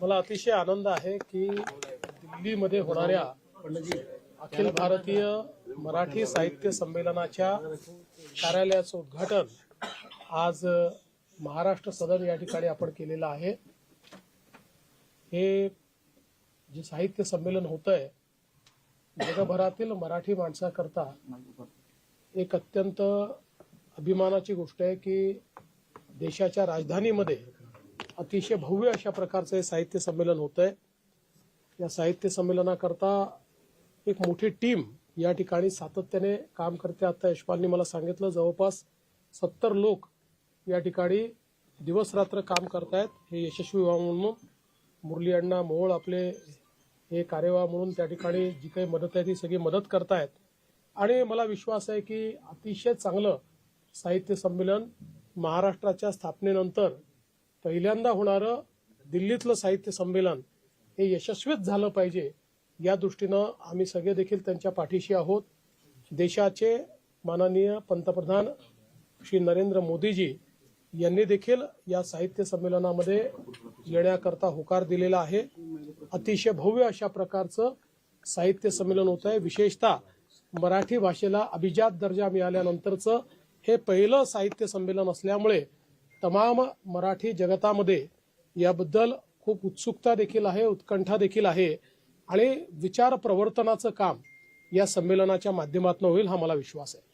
मला अतिशय आनंद आहे की दिल्लीमध्ये होणाऱ्या अखिल भारतीय मराठी साहित्य संमेलनाच्या कार्यालयाचं उद्घाटन आज महाराष्ट्र सदन या ठिकाणी आपण केलेलं आहे. हे जे साहित्य संमेलन होत आहे जगभरातील मराठी माणसाकरता एक अत्यंत अभिमानाची गोष्ट आहे की देशाच्या राजधानीमध्ये अतिशय भव्य अशा प्रकारचं हे साहित्य संमेलन होत आहे या साहित्य संमेलनाकरता एक मोठी टीम या ठिकाणी सातत्याने काम करते. आता यशपालनी मला सांगितलं जवळपास सत्तर लोक या ठिकाणी दिवसरात्र काम करतायत. हे यशस्वी व्हावं म्हणून मुरली अण्णा मोहोळ आपले हे कार्यवाह म्हणून त्या ठिकाणी जी काही मदत आहे ती सगळी मदत करतायत. आणि मला विश्वास आहे की अतिशय चांगलं साहित्य संमेलन महाराष्ट्राच्या स्थापनेनंतर पहिल्यांदा होणारं दिल्लीतलं साहित्य संमेलन हे यशस्वीच झालं पाहिजे या दृष्टीनं आम्ही सगळे देखील त्यांच्या पाठीशी आहोत. देशाचे माननीय पंतप्रधान श्री नरेंद्र मोदीजी यांनी देखील या साहित्य संमेलनामध्ये येण्याकरता होकार दिलेला आहे. अतिशय भव्य अशा प्रकारचं साहित्य संमेलन होत आहे. विशेषतः मराठी भाषेला अभिजात दर्जा मिळाल्यानंतरचं हे पहिलं साहित्य संमेलन असल्यामुळे तमाम मराठी जगतामध्ये याबद्दल खूप उत्सुकता देखील आहे उत्कंठा देखील आहे आणि विचार प्रवर्तनाचं काम या संमेलनाच्या माध्यमातून होईल हा मला विश्वास आहे.